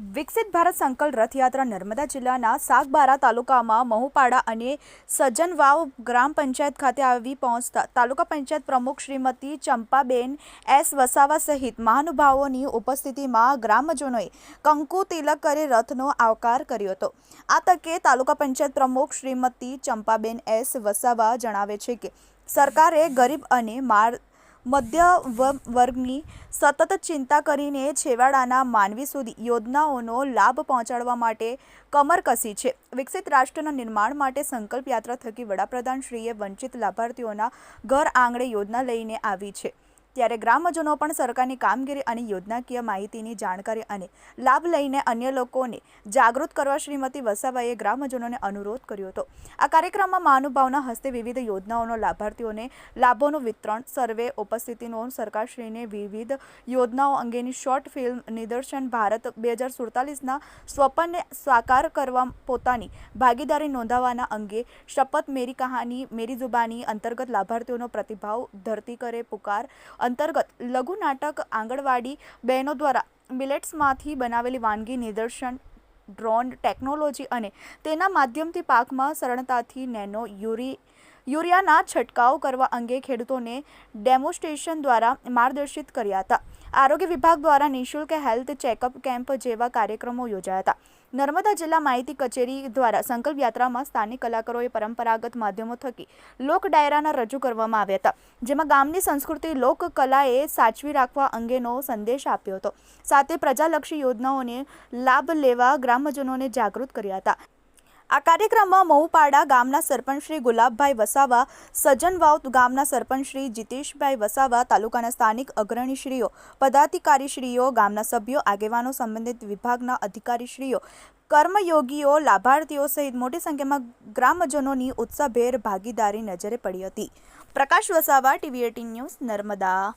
વિકસિત ભારત સંકલ્પ રથયાત્રા નર્મદા જિલ્લાના સાગબારા તાલુકામાં મહુપાડા અને સજનવાવ ગ્રામ પંચાયત ખાતે આવી પહોંચતા તાલુકા પંચાયત પ્રમુખ શ્રીમતી ચંપાબેન એસ વસાવા સહિત મહાનુભાવોની ઉપસ્થિતિમાં ગ્રામજનોએ કંકુ તિલક કરી રથનો આવકાર કર્યો હતો. આ તકે તાલુકા પંચાયત પ્રમુખ શ્રીમતી ચંપાબેન એસ વસાવા જણાવે છે કે સરકારે ગરીબ અને માર મધ્ય વર્ગની સતત ચિંતા કરીને છેવાડાના માનવી સુધી યોજનાઓનો લાભ પહોંચાડવા માટે કમર કસી છે. વિકસિત રાષ્ટ્રના નિર્માણ માટે સંકલ્પ યાત્રા થકી વડાપ્રધાનશ્રીએ વંચિત લાભાર્થીઓના ઘર આંગણે યોજના લઈને આવી છે. ત્યારે ગ્રામજનો પણ સરકારની કામગીરી અને યોજનાકીય માહિતીની જાણકારી અને લાભ લઈને અન્ય લોકોને જાગૃત કરવા શ્રીમતી વસાવાએ ગ્રામજનોને અનુરોધ કર્યો હતો. આ કાર્યક્રમમાં મહાનુભાવના હસ્તે વિવિધ યોજનાઓનો લાભાર્થીઓને લાભોનું વિતરણ, સર્વે, ઉપસ્થિતિનો સરકારશ્રીને વિવિધ યોજનાઓ અંગેની શોર્ટ ફિલ્મ નિદર્શન, ભારત બે હજાર સુડતાલીસના સ્વપ્નને સાકાર કરવા પોતાની ભાગીદારી નોંધાવવાના અંગે શપથ, મેરી કહાની, મેરી જુબાની અંતર્ગત લાભાર્થીઓનો પ્રતિભાવ, ધરતી કરે પુકાર અંતર્ગત લઘુ નાટક આંગણવાડી બહેનો દ્વારા મિલેટ્સમાંથી બનાવેલી વાનગી નિદર્શન, ડ્રોન ટેકનોલોજી અને તેના માધ્યમથી પાકમાં સરળતાથી નેનો યુરી, યુરિયાના છંટકાવ કરવા અંગે ખેડૂતોને ડેમોન્સ્ટ્રેશન દ્વારા માર્ગદર્શિત કર્યા હતા. આરોગ્ય વિભાગ દ્વારા નિઃશુલ્ક હેલ્થ ચેકઅપ કેમ્પ જેવા કાર્યક્રમો યોજાયા હતા. નર્મદા જિલ્લા માહિતી કચેરી દ્વારા સંકલ્પ યાત્રામાં સ્થાનિક કલાકારોએ પરંપરાગત માધ્યમો થકી લોક ડાયરાના રજૂ કરવામાં આવ્યા હતા, જેમાં ગામની સંસ્કૃતિ, લોક કલાએ સાચવી રાખવા અંગેનો સંદેશ આપ્યો હતો. સાથે પ્રજાલક્ષી યોજનાઓને લાભ લેવા ગ્રામજનોને જાગૃત કર્યા હતા. આ કાર્યક્રમમાં મહુપાડા ગામના સરપંચ શ્રી ગુલાબભાઈ વસાવા સજ્જનવાવ ગામના સરપંચ શ્રી જીતેશભાઈ વસાવા, તાલુકાના સ્થાનિક અગ્રણીશ્રીઓ, પદાધિકારીશ્રીઓ, ગામના સભ્યો, આગેવાનો સંબંધિત વિભાગના અધિકારીશ્રીઓ, કર્મયોગીઓ, લાભાર્થીઓ સહિત મોટી સંખ્યામાં ગ્રામજનોની ઉત્સાહભેર ભાગીદારી નજરે પડી હતી. Prakash Vasava, TV eighteen news Narmada.